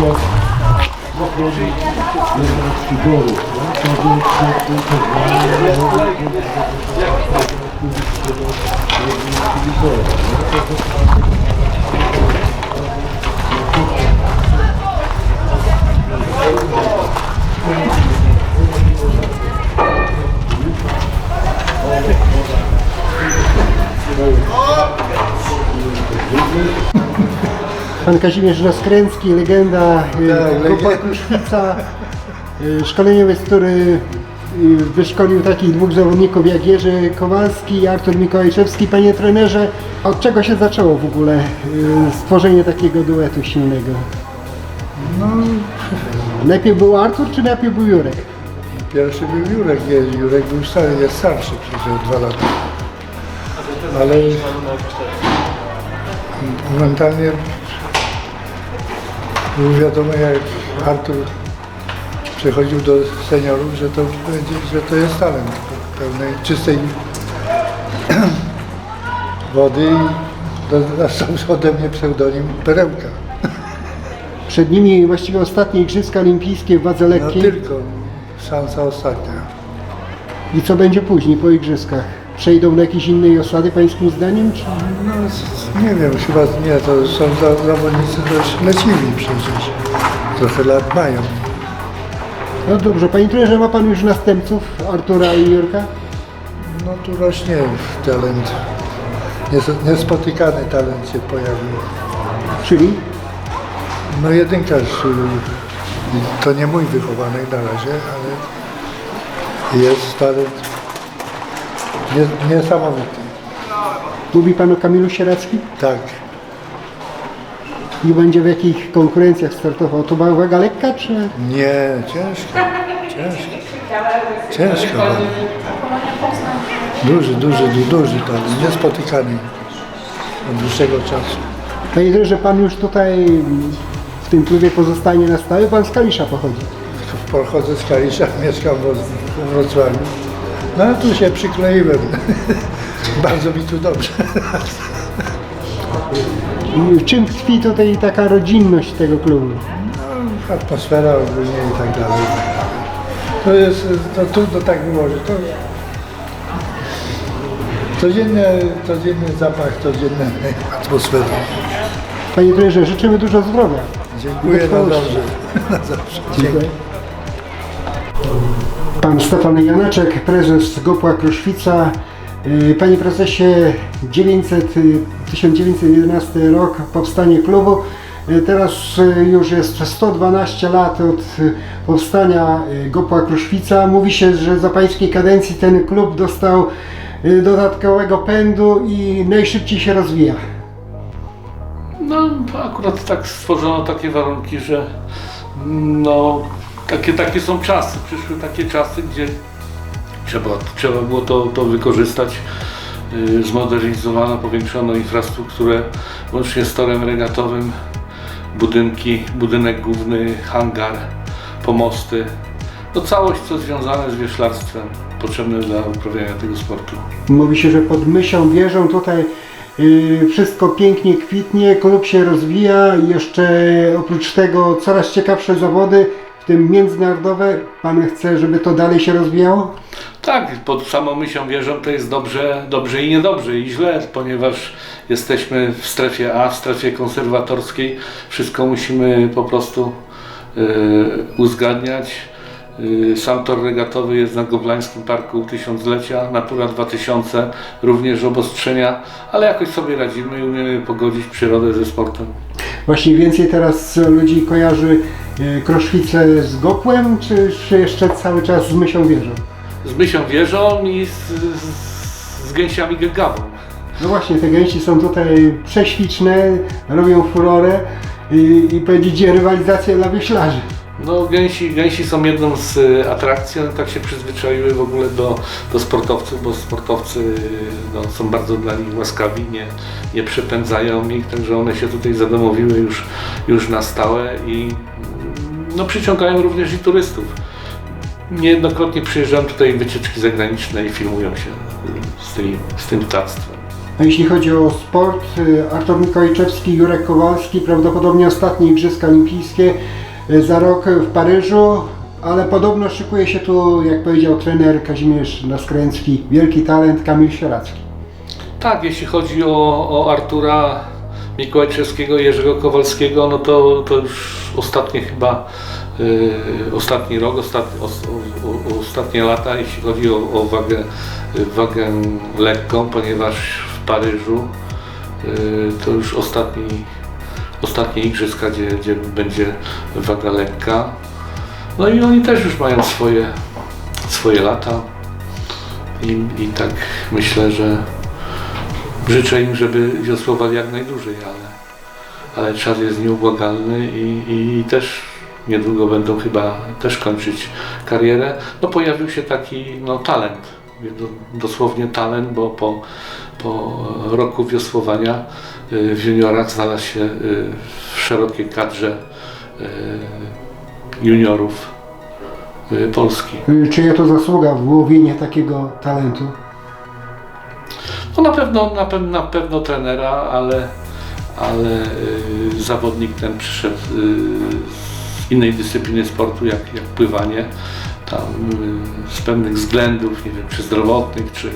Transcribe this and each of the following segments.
pies pochodzi z Przyboru. Thank you. Pan Kazimierz Naskręcki, legenda, Tak, tak, grupa. Kruszwica, y, szkoleniowiec, który y, wyszkolił takich dwóch zawodników jak Jerzy Kowalski i Artur Mikołajczewski. Panie trenerze, od czego się zaczęło w ogóle y, stworzenie takiego duetu silnego? No, Najpierw był Artur, czy najpierw był Jurek? pierwszy był Jurek, nie, Jurek był stary, jest starszy przecież o dwa lata. Ale momentalnie było wiadomo, jak Artur przechodził do seniorów, że to będzie, że to jest talent pełnej, czystej wody i do- dostał ode mnie pseudonim Perełka. Przed nimi właściwie ostatnie Igrzyska Olimpijskie w wadze No lekkiej. tylko szansa ostatnia. I co będzie później po Igrzyskach? Przejdą do jakiejś innej osady pańskim zdaniem? Czy... No nie wiem, chyba nie, to są za- zawodnicy dość leciwi przecież. Trochę lat mają. No dobrze, panie trenerze, ma pan już następców Artura i Jurka? No tu rośnie talent. Nies- Niespotykany talent się pojawił. Czyli? No jedynkarz, y, to nie mój wychowanek na razie, ale jest talent nie, niesamowity. Mówi pan o Kamilu Sierackim? Tak. I będzie w jakich konkurencjach startował? To była waga lekka, czy... Nie, ciężko. Ciężko. Ciężko. bardzo. Duży, duży, du- duży talent. Niespotykany od dłuższego czasu. Panie trenerze, pan już tutaj w tym klubie pozostanie na stałe? Pan z Kalisza pochodzi. Pochodzę z Kalisza, mieszkam w Wrocławiu. No tu się przykleiłem. Bardzo mi tu dobrze. I w czym tkwi tutaj taka rodzinność tego klubu? No, atmosfera ogólnie i tak dalej. To jest, to trudno tak wyłożyć. To codzienny, codzienny zapach, codzienna atmosfera. Panie trenerze, życzymy dużo zdrowia. Dziękuję na dobrze. Na zawsze. Dziękuję. Pan Stefan Janaczek, prezes Gopła Kruszwica. Y, Panie prezesie, 900, y, 1911 rok, powstanie klubu. Y, Teraz y, już jest 112 lat od y, powstania y, Gopła Kruszwica. Mówi się, że za pańskiej kadencji ten klub dostał y, dodatkowego pędu i najszybciej się rozwija. No, akurat tak stworzono takie warunki, że no, takie, takie są czasy. Przyszły takie czasy, gdzie trzeba, trzeba było to, to wykorzystać. Yy, Zmodernizowano, powiększono infrastrukturę, łącznie z torem regatowym, budynki, budynek główny, hangar, pomosty. No całość, co związane z wioślarstwem, potrzebne dla uprawiania tego sportu. Mówi się, że pod myśą wieżą tutaj y, wszystko pięknie kwitnie, klub się rozwija i jeszcze oprócz tego coraz ciekawsze zawody, tym międzynarodowe. Pan chce, żeby to dalej się rozwijało? Tak, pod samą myślą wierzą to jest dobrze, dobrze i niedobrze i źle, ponieważ jesteśmy w strefie A, w strefie konserwatorskiej. Wszystko musimy po prostu e, uzgadniać. E, sam tor regatowy jest na Goblańskim Parku Tysiąclecia, Natura 2000, również obostrzenia, ale jakoś sobie radzimy i umiemy pogodzić przyrodę ze sportem. Właśnie więcej teraz ludzi kojarzy y, Kroszwicę z Gopłem, czy, czy jeszcze cały czas z myślą wieżą? Z myślą wieżą i z, z, z gęsiami Gegawą. No właśnie, te gęsi są tutaj prześliczne, robią furorę i, i powiedzieć rywalizacja dla wioślarzy. No, gęsi, gęsi są jedną z e, atrakcji, one tak się przyzwyczaiły w ogóle do, do sportowców, bo sportowcy no, są bardzo dla nich łaskawi, nie, nie przepędzają ich, także one się tutaj zadomowiły już, już na stałe i mm, no, przyciągają również i turystów. Niejednokrotnie przyjeżdżają tutaj wycieczki zagraniczne i filmują się z, tymi, z tym ptactwem. A jeśli chodzi o sport, y, Artur Mikołajczewski, Jurek Kowalski, prawdopodobnie ostatnie Igrzyska Olimpijskie y, za rok w Paryżu, ale podobno szykuje się tu, jak powiedział trener Kazimierz Naskręcki, wielki talent Kamil Sieracki. Tak, jeśli chodzi o, o Artura Mikołajczewskiego Jerzego Kowalskiego, no to, to już ostatnie chyba, y, ostatni rok, ostatni, os, o, o, ostatnie lata, jeśli chodzi o, o wagę, wagę lekką, ponieważ w Paryżu y, to już ostatni, ostatnie igrzyska, gdzie, gdzie będzie waga lekka. No i oni też już mają swoje, swoje lata i, i tak myślę, że Życzę im, żeby wiosłowali jak najdłużej, ale, ale czas jest nieubłagalny i, i też niedługo będą chyba też kończyć karierę. No pojawił się taki no, talent, dosłownie talent, bo po, po roku wiosłowania y, w juniorach znalazł się y, w szerokiej kadrze y, juniorów Polski. Czyja to zasługa w łowienie takiego talentu? No na pewno, na pewno, na pewno trenera, ale, ale zawodnik ten przyszedł z innej dyscypliny sportu, jak, jak pływanie. Tam y, z pewnych względów, nie wiem, czy zdrowotnych, czy y,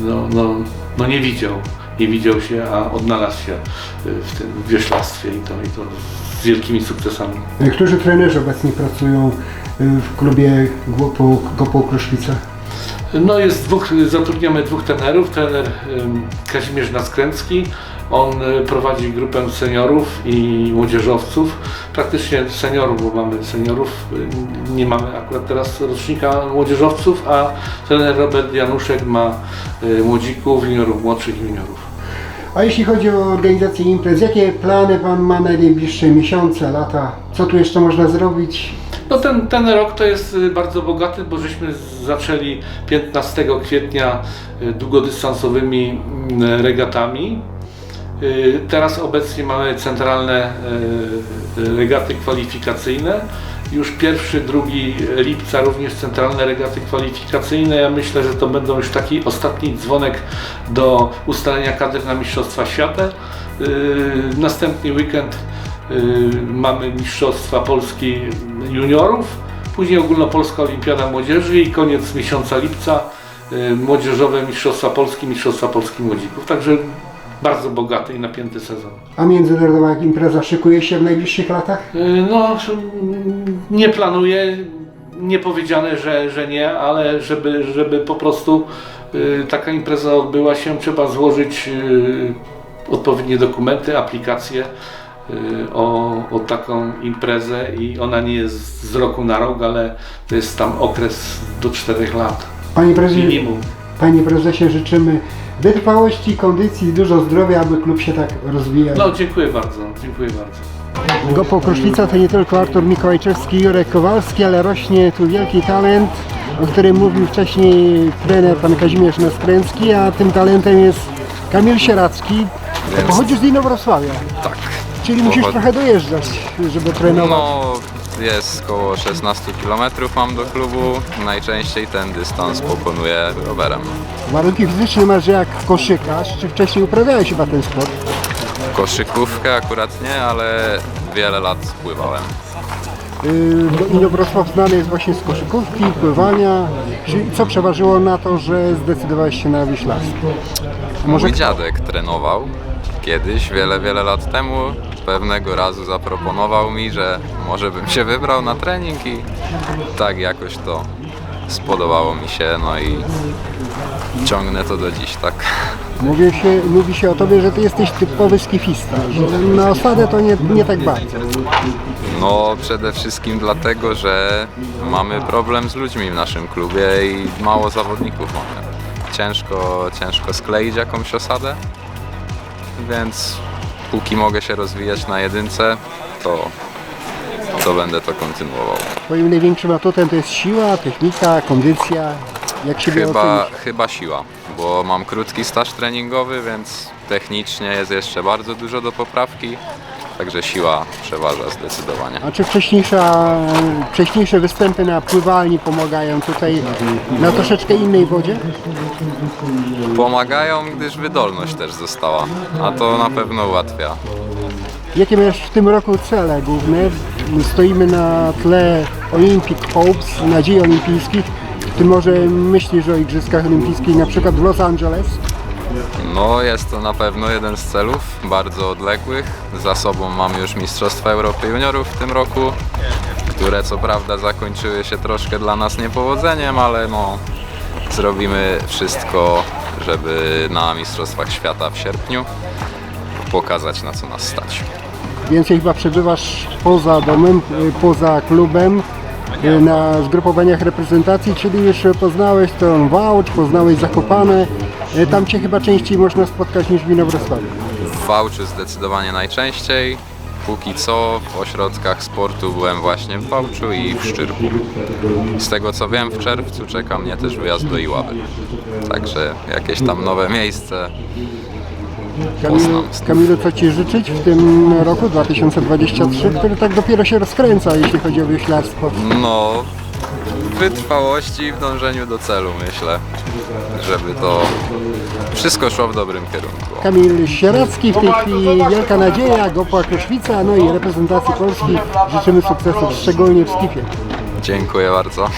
no, no, no nie widział, nie widział się, a odnalazł się y, w tym wioślarstwie i to, i to z wielkimi sukcesami. Którzy trenerzy obecnie pracują w klubie Gopoł Kruszwica? No jest dwóch, zatrudniamy dwóch trenerów. Trener Kazimierz Naskręcki, on y, prowadzi grupę seniorów i młodzieżowców. Praktycznie seniorów, bo mamy seniorów, y, nie mamy akurat teraz rocznika młodzieżowców, a trener Robert Januszek ma y, młodzików, juniorów młodszych i juniorów. A jeśli chodzi o organizację imprez, jakie plany Pan ma na najbliższe miesiące, lata? Co tu jeszcze można zrobić? No ten, ten rok to jest bardzo bogaty, bo żeśmy zaczęli 15 kwietnia długodystansowymi mm, regatami. Y, Teraz obecnie mamy centralne y, y, regaty kwalifikacyjne. Już pierwszy, drugi lipca również centralne regaty kwalifikacyjne. Ja myślę, że to będą już taki ostatni dzwonek do ustalenia kadr na Mistrzostwa Świata. Następny weekend mamy Mistrzostwa Polski Juniorów, później Ogólnopolska Olimpiada Młodzieży i koniec miesiąca lipca Młodzieżowe Mistrzostwa Polski, Mistrzostwa Polski Młodzików. Także bardzo bogaty i napięty sezon. A międzynarodowa impreza szykuje się w najbliższych latach? Y, No, nie planuję, nie powiedziane, że, że nie, ale żeby, żeby po prostu y, taka impreza odbyła się, trzeba złożyć y, odpowiednie dokumenty, aplikacje o, o taką imprezę i ona nie jest z roku na rok, ale to jest tam okres do 4 lat. Panie prezesie, Minimum. panie prezesie życzymy wytrwałości, kondycji, dużo zdrowia, aby klub się tak rozwijał. No, dziękuję bardzo, dziękuję bardzo. Gopoł Kruszwica to nie tylko Artur Mikołajczewski i Jurek Kowalski, ale rośnie tu wielki talent, o którym mówił wcześniej trener pan Kazimierz Naskręcki, a tym talentem jest Kamil Sieracki. Pochodzisz z Inowrocławia, Tak. czyli musisz Pochod- trochę dojeżdżać, żeby trenować. No, jest około 16 km mam do klubu. Najczęściej ten dystans pokonuję rowerem. Warunki fizyczne masz jak koszykarz, czy wcześniej uprawiałeś chyba ten sport? Koszykówkę akurat nie, ale wiele lat pływałem. Yy, Inowrocław znany jest właśnie z koszykówki, pływania. Co przeważyło na to, że zdecydowałeś się na wiślarstwo? Może Mój dziadek trenował kiedyś, wiele, wiele lat temu. Pewnego razu zaproponował mi, że może bym się wybrał na trening i tak jakoś to spodobało mi się, no i ciągnę to do dziś, tak. Mówi się, mówi się o tobie, że ty jesteś typowy skifista, że na osadę to nie, nie tak bardzo. No przede wszystkim dlatego, że mamy problem z ludźmi w naszym klubie i mało zawodników mamy. Ciężko, ciężko skleić jakąś osadę, więc póki mogę się rozwijać na jedynce, to, to będę to kontynuował. Twoim największym atutem to jest siła, technika, kondycja. Jak siebie Chyba, chyba siła, bo mam krótki staż treningowy, więc technicznie jest jeszcze bardzo dużo do poprawki. Także siła przeważa zdecydowanie. A czy wcześniejsza, wcześniejsze występy na pływalni pomagają tutaj na troszeczkę innej wodzie? Pomagają, gdyż wydolność też została, a to na pewno ułatwia. Jakie masz w tym roku cele główne? Stoimy na tle Olympic Hopes, nadziei olimpijskich. Ty może myślisz o Igrzyskach Olimpijskich na przykład w Los Angeles? No jest to na pewno jeden z celów, bardzo odległych. Za sobą mamy już Mistrzostwa Europy Juniorów w tym roku, które co prawda zakończyły się troszkę dla nas niepowodzeniem, ale no zrobimy wszystko, żeby na Mistrzostwach Świata w sierpniu pokazać na co nas stać. Więcej chyba przebywasz poza domem, poza klubem, na zgrupowaniach reprezentacji, czyli już poznałeś tą Wałcz, poznałeś Zakopane. Y, Tam Cię chyba częściej można spotkać niż w Inowrocławiu. W Wałczy zdecydowanie najczęściej. Póki co w ośrodkach sportu byłem właśnie w Wałczu i w Szczyrku. Z tego co wiem w czerwcu czeka mnie też wyjazd do Iławy. Także jakieś tam nowe miejsce. Kamilu. Kamilu, co Ci życzyć w tym roku 2023, który tak dopiero się rozkręca, jeśli chodzi o wioślarstwo. No, wytrwałości i w dążeniu do celu myślę, żeby to wszystko szło w dobrym kierunku. Kamil Sieracki, w tej chwili wielka nadzieja, Gopła Kruszwica, no i reprezentacji Polski życzymy sukcesów, szczególnie w skifie. Dziękuję bardzo.